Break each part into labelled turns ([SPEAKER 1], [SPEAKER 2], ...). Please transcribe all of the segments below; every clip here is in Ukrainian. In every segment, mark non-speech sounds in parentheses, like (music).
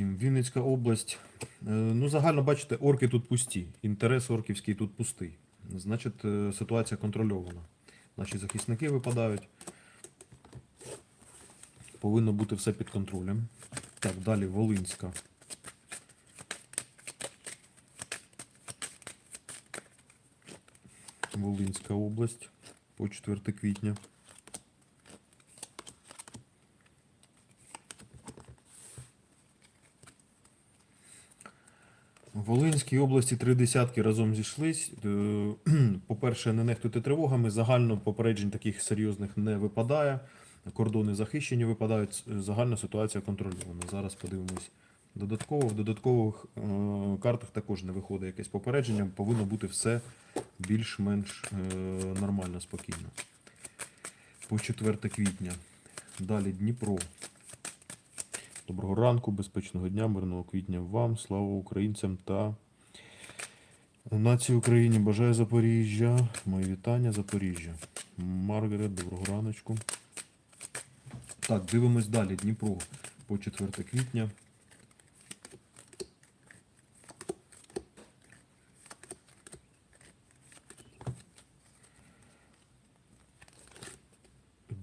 [SPEAKER 1] 7. Вінницька область. Е, Ну, загально бачите, орки тут пусті. Інтерес орківський тут пустий. Значить, е, ситуація контрольована. Наші захисники випадають. Повинно бути все під контролем. Так, далі Волинська. Волинська область по 4 квітня. Волинській області три десятки разом зійшлись. Е, (clears throat) По-перше, не нехтуйте тривогами. Загально попереджень таких серйозних не випадає. Кордони захищені випадають. Загальна ситуація контрольована. Зараз подивимось додатково. В додаткових е, картах також не виходить якесь попередження. Повинно бути все більш-менш е, нормально, спокійно. По 4 квітня. Далі Дніпро. Доброго ранку, безпечного дня, мирного квітня вам. Слава українцям та нації Україні. Бажаю Запоріжжя. Мої вітання, Запоріжжя. Маргарет, доброго раночку. Так, дивимось далі. Дніпро по 4 квітня.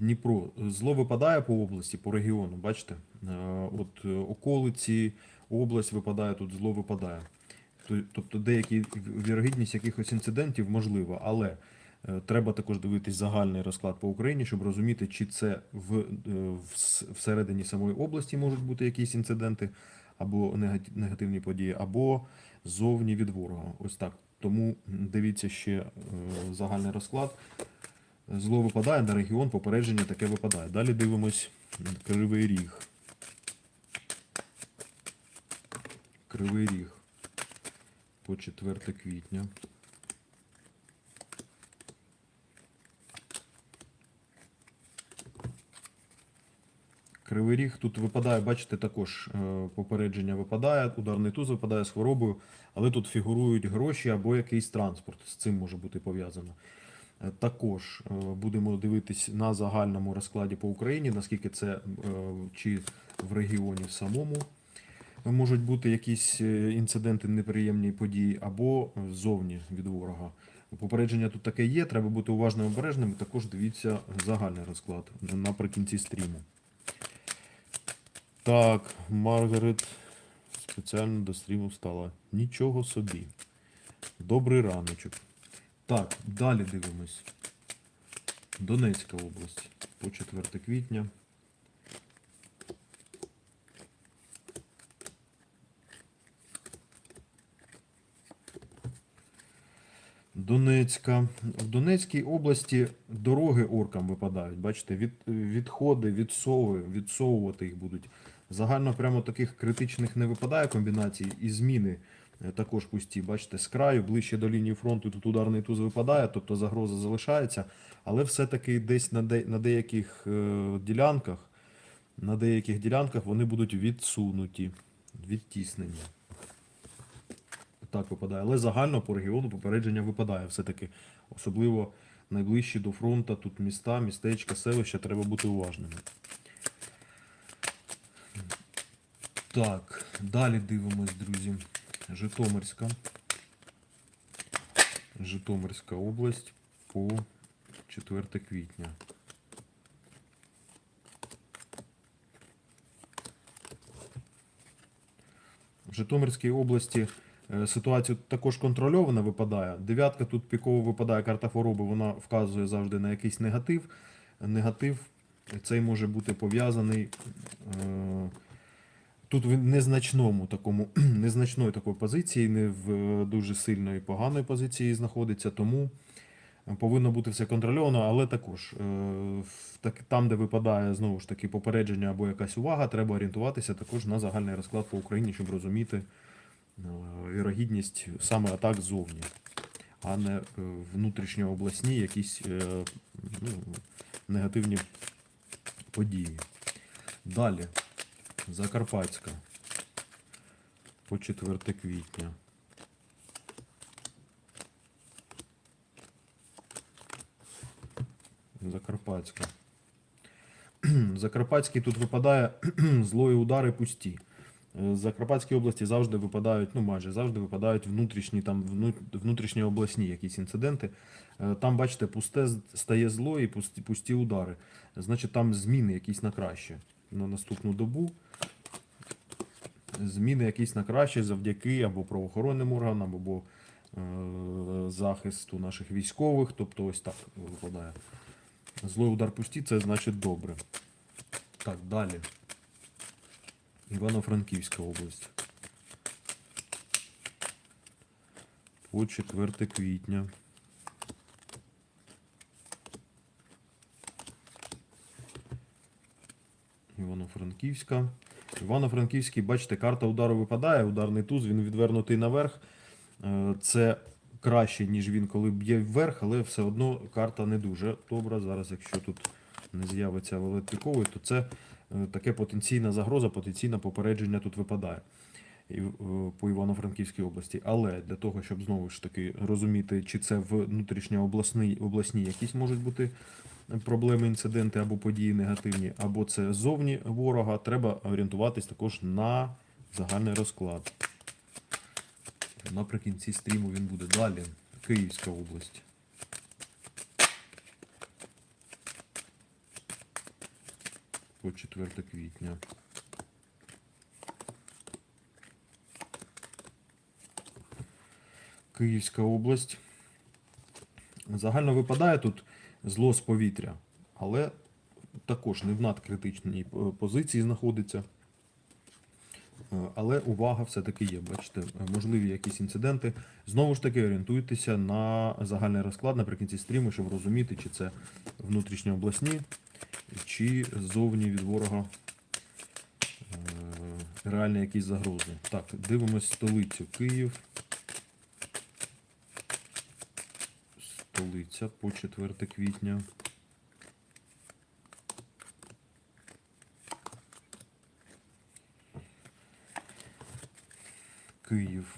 [SPEAKER 1] Дніпро. Зло випадає по області, по регіону, бачите? Е, От е, околиці, область випадає, тут зло випадає. Тобто деякі вірогідність якихось інцидентів можлива, але е, треба також дивитись загальний розклад по Україні, щоб розуміти, чи це в, всередині самої області можуть бути якісь інциденти, або негативні події, або зовні від ворога. Ось так. Тому дивіться ще загальний розклад. Зло випадає на регіон, попередження таке випадає. Далі дивимось Кривий Ріг. Кривий Ріг по 4 квітня. Кривий Ріг тут випадає, бачите, також е, попередження випадає, ударний туз випадає з хворобою, але тут фігурують гроші або якийсь транспорт. З цим може бути пов'язано. Е, Також е, будемо дивитись на загальному розкладі по Україні, наскільки це е, чи в регіоні самому можуть бути якісь інциденти, неприємні події, або ззовні від ворога. Попередження тут таке є, треба бути уважним обережним. Також дивіться загальний розклад наприкінці стріму. Так, Маргарет спеціально до стріму встала. Нічого собі. Добрий раночок. Так, далі дивимось. Донецька область по 4 квітня. Донецька. В Донецькій області дороги оркам випадають. Бачите, від, відходи, відсови, відсовувати їх будуть. Загально прямо таких критичних не випадає комбінацій і зміни також пусті. Бачите, з краю, ближче до лінії фронту, тут ударний туз випадає, тобто загроза залишається. Але все-таки десь на, де, на деяких е, ділянках, на деяких ділянках вони будуть відсунуті, відтіснені. Так випадає. Але загально по регіону попередження випадає все-таки. Особливо найближчі до фронту, тут міста, містечка, селища, треба бути уважними. Так, далі дивимось, друзі. Житомирська. Житомирська область по 4 квітня. В Житомирській області е, ситуація також контрольована випадає. Дев'ятка тут піково випадає карта хвороби, вона вказує завжди на якийсь негатив. Негатив цей може бути пов'язаний е, тут в незначному такому, (clears throat) незначної такої позиції, не в е, дуже сильної поганої позиції знаходиться, тому повинно бути все контрольовано, але також е, там, де випадає знову ж таки попередження або якась увага, треба орієнтуватися також на загальний розклад по Україні, щоб розуміти е, вірогідність саме атак ззовні, а не е, внутрішньообласні якісь е, ну, негативні події. Далі. Закарпатська по 4 квітня. Закарпатська. (clears throat) Закарпатський тут випадає (clears throat) злої удари пусті. Е, Закарпатській області завжди випадають, ну майже завжди випадають внутрішні там внутрішні обласні якісь інциденти. Е, Там, бачите, пусте стає зло і пусті, пусті удари. Значить, там зміни якісь на краще на наступну добу. Зміни якісь на краще завдяки або правоохоронним органам, або е, захисту наших військових. Тобто ось так випадає. Злой удар пусті це значить добре. Так, далі. Івано-Франківська область. По 4 квітня. Івано-Франківська. Івано-Франківський, бачите, карта удару випадає, ударний туз, він відвернутий наверх. Е, Це краще, ніж він коли б'є вверх, але все одно карта не дуже добра. Зараз, якщо тут не з'явиться валет то це е, таке потенційна загроза, потенційне попередження тут випадає е, по Івано-Франківській області. Але для того, щоб знову ж таки розуміти, чи це внутрішньообласні обласні якісь можуть бути проблеми, інциденти або події негативні, або це зовні ворога, треба орієнтуватись також на загальний розклад. Наприкінці стріму він буде далі. Київська область. По 4 квітня. Київська область. Загально випадає тут зло з повітря, але також не в надкритичній е, позиції знаходиться. Е, Але увага все-таки є. Бачите, е, можливі якісь інциденти. Знову ж таки, орієнтуйтеся на загальний розклад наприкінці стріму, щоб розуміти, чи це внутрішньообласні, чи зовні від ворога реальні якісь загрози. Так, дивимось столицю Київ. Столиця по 4 квітня. Київ.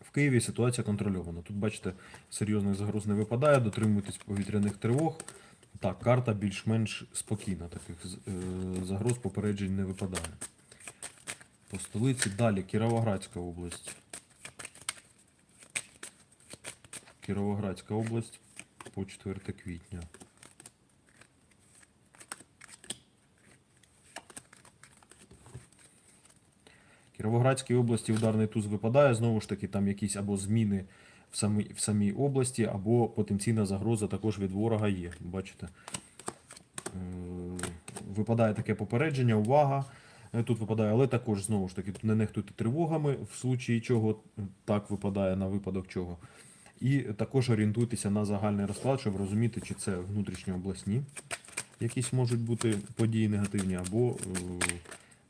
[SPEAKER 1] В Києві ситуація контрольована. Тут, бачите, серйозних загроз не випадає, дотримуйтесь повітряних тривог. Так, карта більш-менш спокійна, таких е, загроз попереджень не випадає. По столиці далі Кіровоградська область. Кіровоградська область по 4 квітня. Кіровоградській області ударний туз випадає, знову ж таки, там якісь або зміни в самій, в самій області, або потенційна загроза також від ворога є. Бачите? Е, Випадає таке попередження, увага. е, Тут випадає, але також знову ж таки не нехтуйте тривогами, в случаї чого так випадає на випадок чого. І також орієнтуйтеся на загальний розклад, щоб розуміти, чи це внутрішньообласні якісь можуть бути події негативні, або е,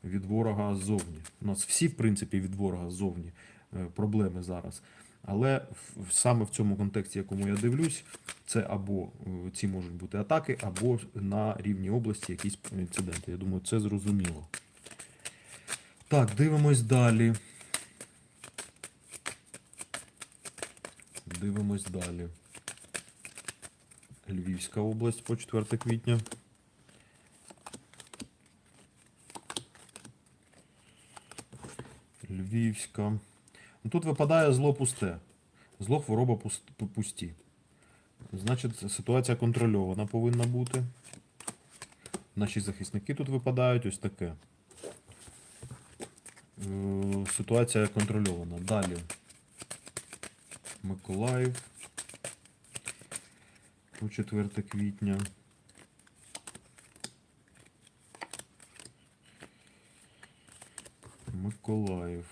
[SPEAKER 1] від ворога ззовні. У нас всі, в принципі, від ворога ззовні е, проблеми зараз. Але саме в цьому контексті, якому я дивлюсь, це або е, ці можуть бути атаки, або на рівні області якісь інциденти. Я думаю, це зрозуміло. Так, дивимось далі. Дивимось далі. Львівська область по 4 квітня. Львівська. Тут випадає зло пусте. Зло хвороба пусті. Значить, ситуація контрольована повинна бути. Наші захисники тут випадають ось таке. Е, Ситуація контрольована. Далі. Миколаїв. По 4 квітня. Миколаїв.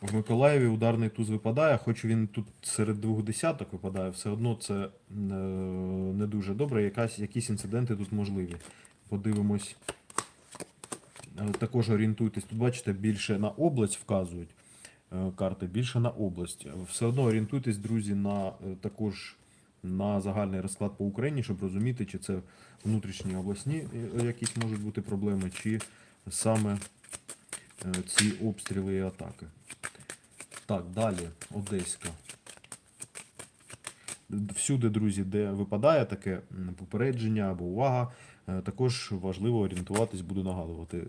[SPEAKER 1] В Миколаєві ударний туз випадає, хоч він тут серед двох десяток випадає, все одно це е, не дуже добре. Якась, якісь інциденти тут можливі. Подивимось. Е, Також орієнтуйтесь. Тут, бачите, більше на область вказують е, карти, більше на область. Все одно орієнтуйтесь, друзі, на е, також на загальний розклад по Україні, щоб розуміти, чи це внутрішні обласні е, якісь можуть бути проблеми, чи саме ці обстріли і атаки. Так, далі, Одеська. Всюди, друзі, де випадає таке попередження або увага, Також важливо орієнтуватись, буду нагадувати,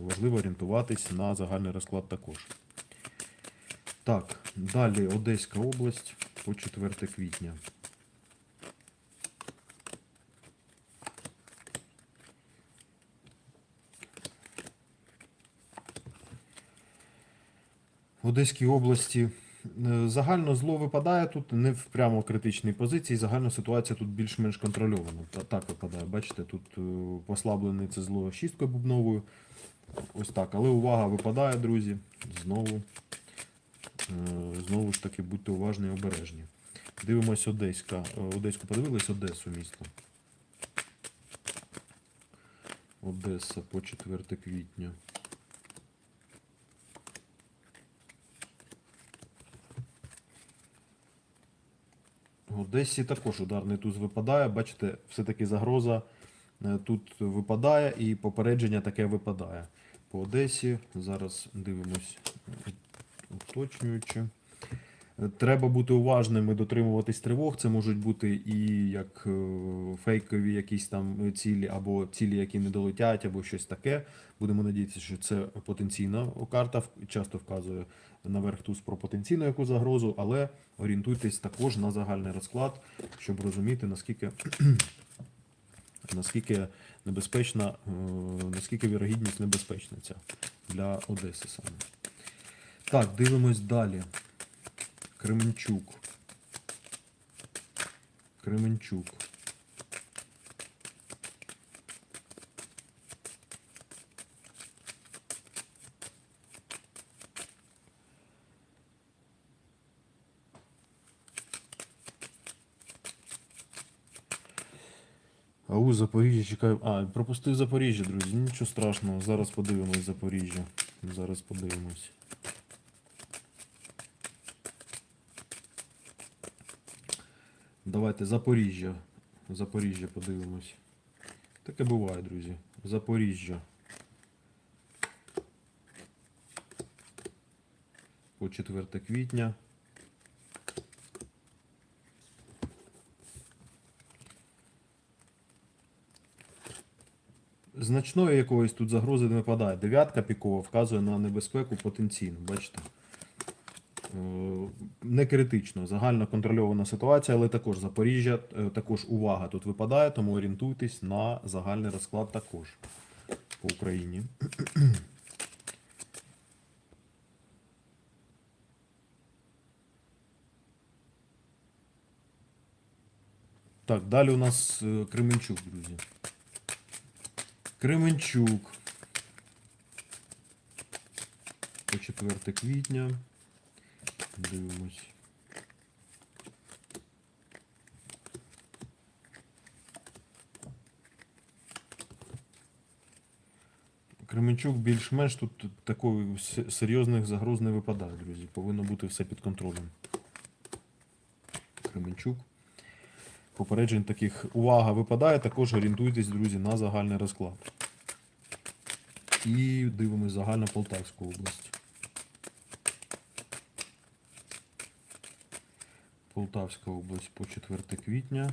[SPEAKER 1] важливо орієнтуватись на загальний розклад також. Так, далі Одеська область по 4 квітня. В Одеській області е, загально зло випадає тут не в прямо критичній позиції. Загальна ситуація тут більш-менш контрольована. Так випадає. Бачите, тут е, послаблене це зло шісткою бубновою. Ось так. Але увага випадає, друзі. Знову. Е, Знову ж таки, будьте уважні і обережні. Дивимось Одеська. Е, Одеську подивились, Одесу місто. Одеса по 4 квітня. В Одесі також ударний туз випадає. Бачите, все-таки загроза е, тут випадає і попередження таке випадає. По Одесі зараз дивимось уточнюючи. Е, Треба бути уважним дотримуватись тривог. Це можуть бути і як е, фейкові якісь там цілі, або цілі, які не долетять, або щось таке. Будемо надіятися, що це потенційна карта. Часто вказує наверх туз про потенційну яку загрозу, але орієнтуйтесь також на загальний розклад, щоб розуміти, наскільки, (clears throat) наскільки небезпечна, е, наскільки вірогідність небезпечна ця для Одеси саме. Так, дивимось далі. Кременчук. Кременчук. Ау, Запоріжжя чекаю. А, пропустив Запоріжжя, друзі. Нічого страшного. Зараз подивимось Запоріжжя. Зараз подивимось. Давайте Запоріжжя. Запоріжжя подивимось. Таке буває, друзі. Запоріжжя. По 4 квітня. Значної якоїсь тут загрози не випадає. Дев'ятка пікова вказує на небезпеку потенційну. Бачите? Не критично, загально контрольована ситуація, але також Запоріжжя, е, також увага тут випадає, тому орієнтуйтесь на загальний розклад також по Україні. (clears throat) Так, далі у нас е, Кременчук, друзі. Кременчук. По 4 квітня. Дивимось. Кременчук більш-менш тут такої серйозних загроз не випадає, друзі. Повинно бути все під контролем. Кременчук. Попереджень таких увага випадає, також орієнтуйтесь, друзі, на загальний розклад. І дивимось загальна Полтавську область. Полтавська область по 4 квітня.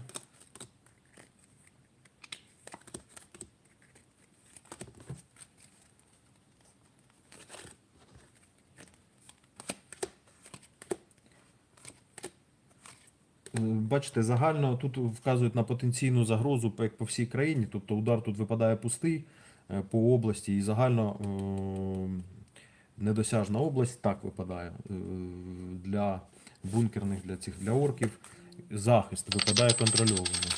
[SPEAKER 1] Е, Бачите, загально тут вказують на потенційну загрозу як по всій країні, тобто удар тут випадає пустий е, по області і загально е, недосяжна область так випадає для бункерних, для цих для орків. Захист випадає контрольовано.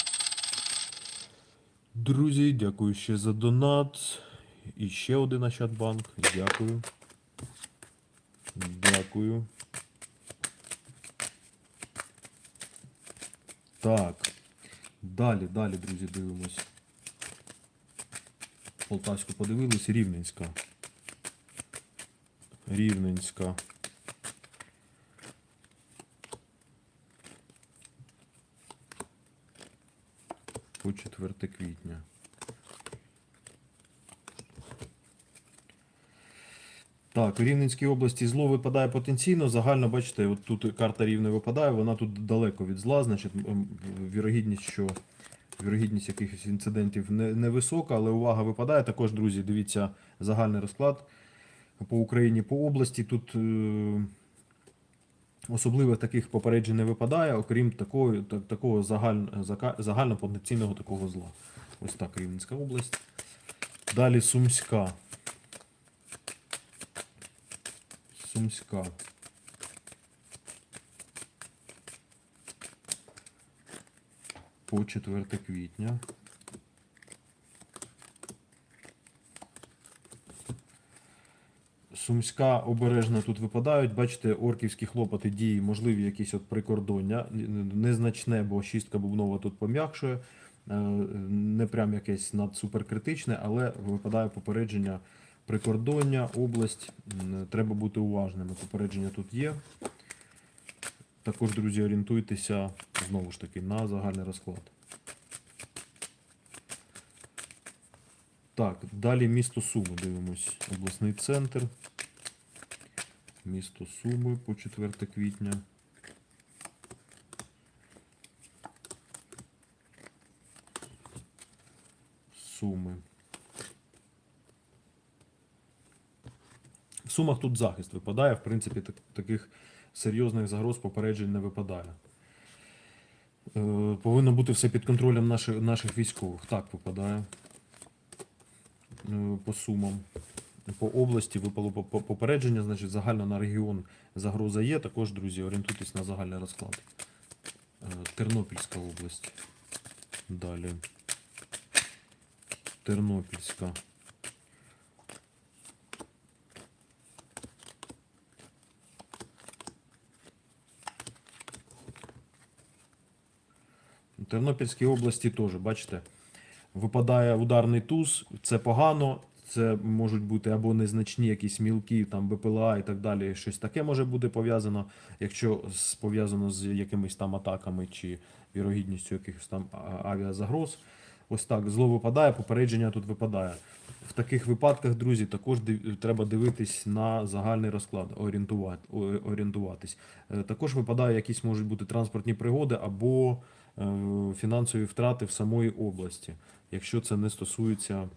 [SPEAKER 1] Друзі, дякую ще за донат. І ще один Ощадбанк. Дякую. Дякую. Так. Далі, далі, друзі, дивимось. Полтавську подивились, Рівненська. Рівненська. По 4 квітня. Так, у Рівненській області зло випадає потенційно. Загально, бачите, от тут карта рівне випадає, вона тут далеко від зла, значить, вірогідність, що Вірогідність якихось інцидентів не- невисока, але увага випадає. Також, друзі, дивіться загальний розклад по Україні, по області. Тут е, особливо таких попереджень не випадає, окрім такого, та- такого загаль, зака- загальнопотенційного такого зла. Ось так Рівненська область. Далі Сумська. Сумська. По 4 квітня. Сумська обережно тут випадають. Бачите, орківські хлопоти дії, можливі якісь от прикордоння. Незначне, бо шістка бубнова тут пом'якшує. Е, Не прям якесь надсуперкритичне, але випадає попередження прикордоння, область. Треба бути уважними. Попередження тут є. Також, друзі, орієнтуйтеся знову ж таки на загальний розклад. Так, далі місто Суми дивимось. Обласний центр. Місто Суми по 4 квітня. Суми. В Сумах тут захист випадає, в принципі, так- таких серйозних загроз попереджень не випадає. Е, Повинно бути все під контролем наших, наших військових. Так випадає. Е, По сумам. По області випало по- по- попередження, значить, загально на регіон загроза є. Також, друзі, орієнтуйтесь на загальний розклад. Е, Тернопільська область. Далі. Тернопільська. Тернопільській області теж, бачите, випадає ударний туз, це погано. Це можуть бути або незначні якісь мілкі, там БПЛА і так далі. Щось таке може бути пов'язано, якщо пов'язано з якимись там атаками чи вірогідністю якихось там авіазагроз. Ось так, зло випадає, попередження тут випадає. В таких випадках, друзі, також треба дивитись на загальний розклад, орієнтувати, орієнтуватись. Е, Також випадає, якісь можуть бути транспортні пригоди або е, фінансові втрати в самої області, якщо це не стосується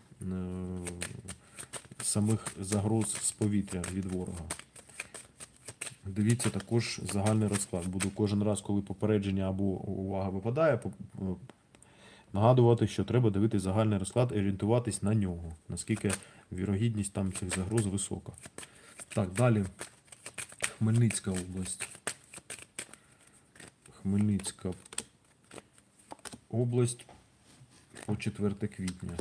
[SPEAKER 1] самих загроз з повітря від ворога. Дивіться також загальний розклад. Буду кожен раз, коли попередження або увага випадає, е, нагадувати, що треба дивитись загальний розклад і орієнтуватись на нього, наскільки вірогідність там цих загроз висока. Так, далі. Хмельницька область. Хмельницька область по 4 квітня.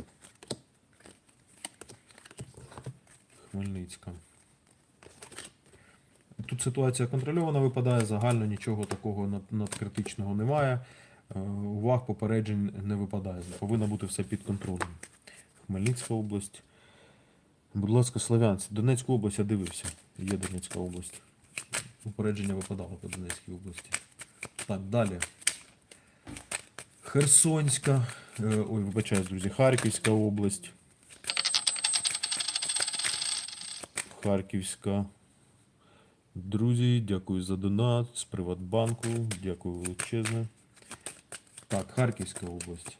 [SPEAKER 1] Хмельницька. Тут ситуація контрольована випадає, загально нічого такого надкритичного немає. Е, Уваг попереджень не випадає. Повинно бути все під контролем. Хмельницька область. Будь ласка, Слов'янськ. Донецьку область я дивився. Є Донецька область. Попередження випадало по Донецькій області. Так, далі. Херсонська. е, Ой, вибачаюсь, друзі, Харківська область. Харківська. Друзі, дякую за донат з Приватбанку. Дякую величезне. Так, Харківська область.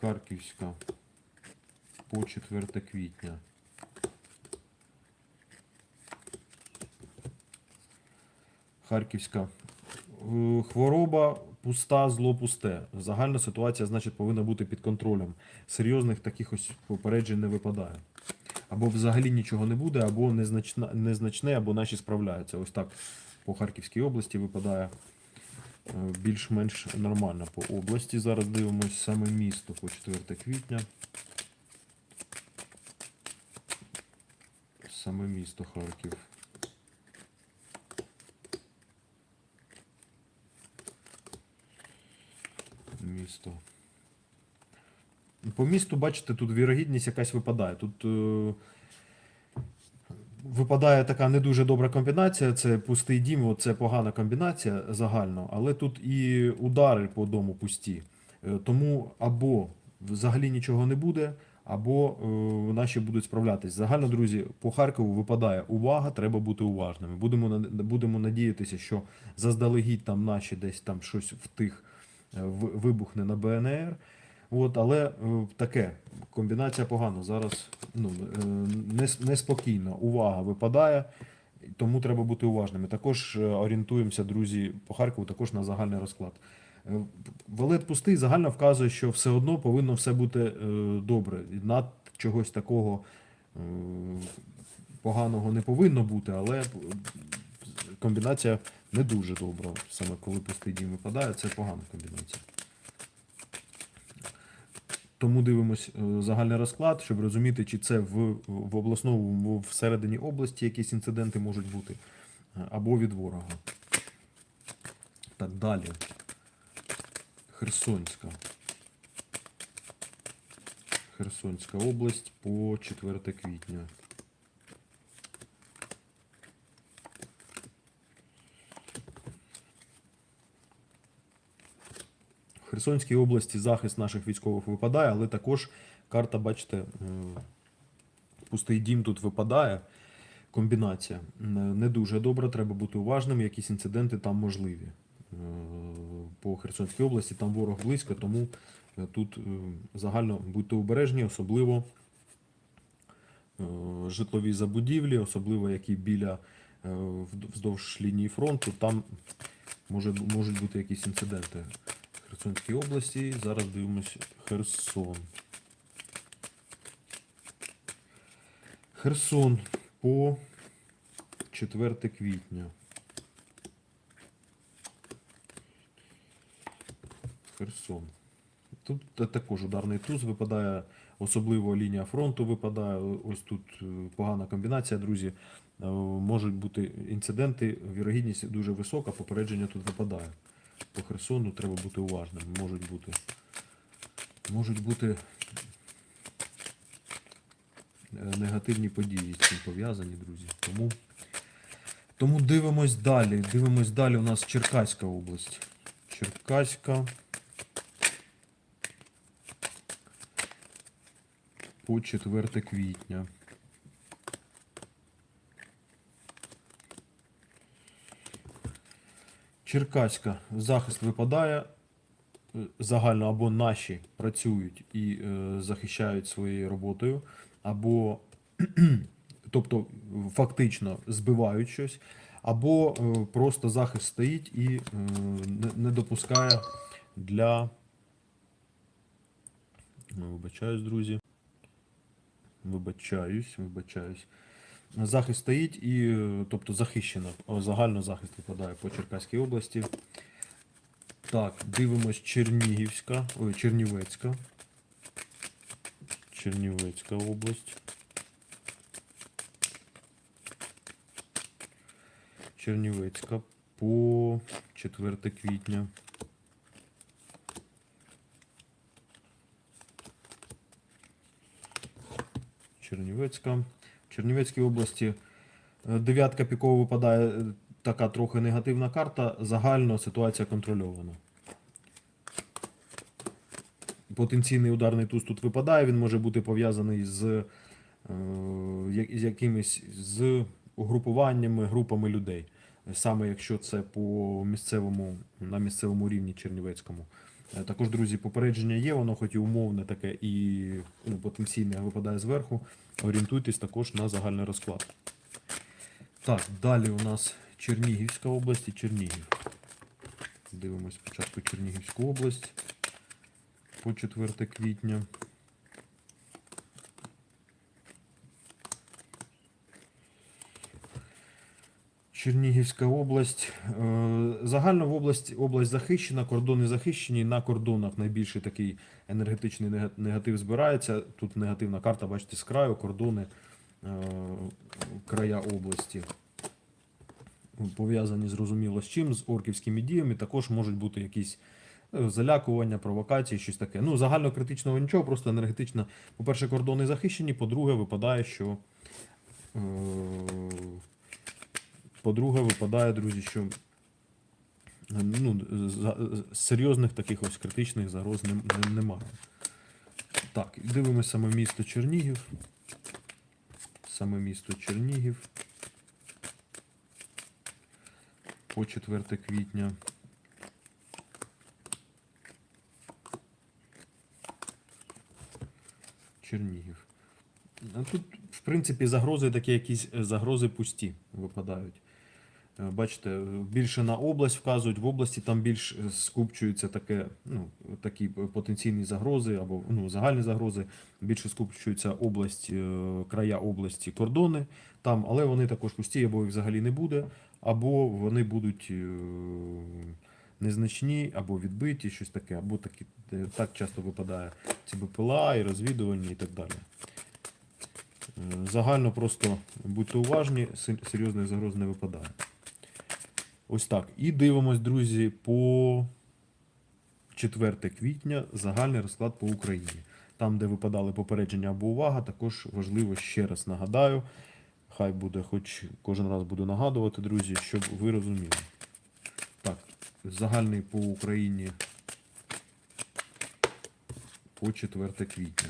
[SPEAKER 1] Харківська. По 4 квітня. Харківська. Е, Хвороба пуста, зло пусте. Загальна ситуація, значить, повинна бути під контролем. Серйозних таких ось попереджень не випадає. Або взагалі нічого не буде, або незначна, незначне, або наші справляються. Ось так по Харківській області випадає е, більш-менш нормально по області. Зараз дивимось саме місто по 4 квітня. Саме місто Харків. Місто. По місту, бачите, тут вірогідність якась випадає. Тут е, випадає така не дуже добра комбінація. Це пустий дім, це погана комбінація загально, але тут і удари по дому пусті. Е, тому або взагалі нічого не буде, або е, наші будуть справлятись. Загально, друзі, по Харкову випадає увага, треба бути уважними. Будемо, будемо надіятися, що заздалегідь там наші десь там щось в тих вибухне на БНР. От, але е, таке, комбінація погана. Зараз ну, е, неспокійно. Увага випадає, тому треба бути уважними. Також е, орієнтуємося, друзі, по Харкову також на загальний розклад. Е, Валет пустий загально вказує, що все одно повинно все бути е, добре. Над чогось такого е, поганого не повинно бути, але е, комбінація не дуже добра. Саме коли пустий дім випадає, це погана комбінація. Тому дивимось е, загальний розклад, щоб розуміти, чи це в, в обласному в- всередині області якісь інциденти можуть бути, е, або від ворога. Так, далі. Херсонська. Херсонська область по 4 квітня. Херсонській області захист наших військових випадає, але також карта, бачите, е, пустий дім тут випадає. Комбінація не дуже добра, треба бути уважним, якісь інциденти там можливі. Е, По Херсонській області там ворог близько, тому е, тут загально будьте обережні, особливо житлові забудівлі, особливо які біля вздовж лінії фронту, там може, можуть бути якісь інциденти. Херсонській області. Зараз дивимось Херсон. Херсон по 4 квітня. Херсон. Тут також ударний туз випадає, особливо лінія фронту випадає. Ось тут е, погана комбінація, друзі. Е, Можуть бути інциденти, вірогідність дуже висока, попередження тут випадає. По Херсону треба бути уважним. Можуть бути. Можуть бути е, негативні події з цим пов'язані, друзі. Тому, тому дивимось далі. Дивимось далі. У нас Черкаська область. Черкаська. По 4 квітня. Черкаська. Захист випадає. Е, Загально або наші працюють і е, захищають своєю роботою, або (clears throat) тобто фактично збивають щось, або е, просто захист стоїть і е, не, допускає для. Вибачаюсь, друзі. Вибачаюсь, вибачаюсь. Захист стоїть і, тобто захищено. Загально захист випадає по Черкаській області. Так, дивимось Чернігівська, ой, Чернівецька. Чернівецька область. Чернівецька по 4 квітня. Чернівецька. Чернівецькій області е, дев'ятка пікова випадає е, така трохи негативна карта. Загально ситуація контрольована. Потенційний ударний туз тут випадає, він може бути пов'язаний з, е, з якимись з угрупуваннями, групами людей. Саме якщо це по місцевому, на місцевому рівні Чернівецькому. Е, Також, друзі, попередження є, воно хоч і умовне таке, і ну, потенційне випадає зверху. Орієнтуйтесь також на загальний розклад. Так, далі у нас Чернігівська область і Чернігів. Дивимось спочатку Чернігівську область по 4 квітня. Чернігівська область. Е, Загально в область, область захищена, кордони захищені. На кордонах найбільший такий енергетичний негатив збирається. Тут негативна карта, бачите, з краю, кордони е, края області. Пов'язані зрозуміло з чим, з орківськими діями. Також можуть бути якісь е, залякування, провокації, щось таке. Ну, загально критичного нічого, просто енергетично. По-перше, кордони захищені, по-друге, випадає, що. По-друге, випадає, друзі, що ну, серйозних таких ось критичних загроз нем- нем- немає. Так, дивимося саме місто Чернігів. Саме місто Чернігів. По 4 квітня. Чернігів. Тут, в принципі, загрози такі якісь загрози пусті випадають. Е, Бачите, більше на область вказують, в області там більш е, скупчуються таке, ну, такі потенційні загрози або ну, загальні загрози. Більше скупчується область, е, края області, кордони там, але вони також пусті, або їх взагалі не буде, або вони будуть незначні, або відбиті, щось таке, або такі, так часто випадає ці БПЛА і розвідувальні і так далі. Загально просто будьте уважні, серйозних загроз не випадає. Ось так. І дивимось, друзі, по 4 квітня загальний розклад по Україні. Там, де випадали попередження або увага, також важливо ще раз нагадаю. Хай буде, хоч кожен раз буду нагадувати, друзі, щоб ви розуміли. Так, загальний по Україні по 4 квітня.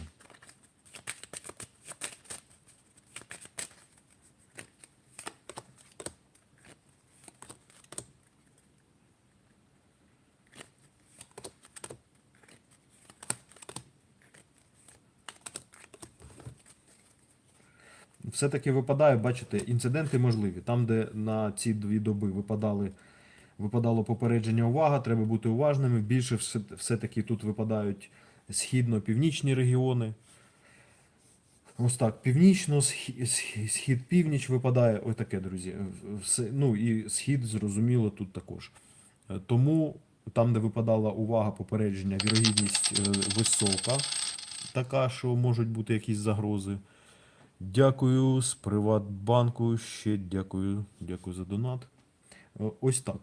[SPEAKER 1] Все-таки випадає, бачите, інциденти можливі. Там, де на ці дві доби випадали, випадало попередження увага, треба бути уважними. Більше все- все-таки тут випадають східно-північні регіони. Ось так, північно, схі- схі- схід, північ випадає. Ось таке, друзі. Ну і схід, зрозуміло, тут також. Тому там, де випадала увага, попередження, вірогідність е, висока, така, що можуть бути якісь загрози. Дякую з Приватбанку. Ще дякую. Дякую за донат. Е, Ось так.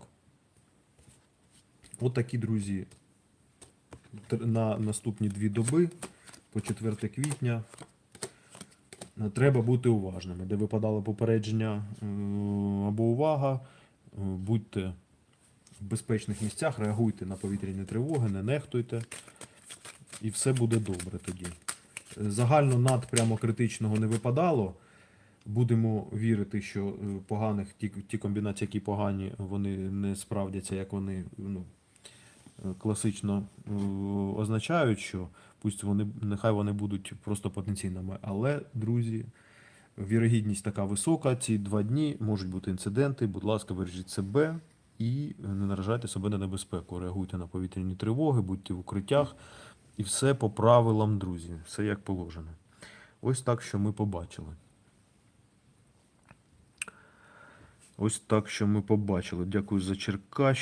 [SPEAKER 1] От такі, друзі, на наступні дві доби, по 4 квітня. Е, Треба бути уважними. Де випадало попередження е, або увага, будьте в безпечних місцях, реагуйте на повітряні тривоги, не нехтуйте. І все буде добре тоді. Загально над прямо критичного не випадало. Будемо вірити, що е, поганих ті, ті комбінації, які погані, вони не справдяться, як вони ну, е, класично е, означають, що пусть вони нехай вони будуть просто потенційними. Але, друзі, вірогідність така висока. Ці два дні можуть бути інциденти. Будь ласка, бережіть себе і не наражайте себе на небезпеку. Реагуйте на повітряні тривоги, будьте в укриттях. І все по правилам, друзі, все як положено. Ось так, що ми побачили. Ось так, що ми побачили. Дякую за Черкащину.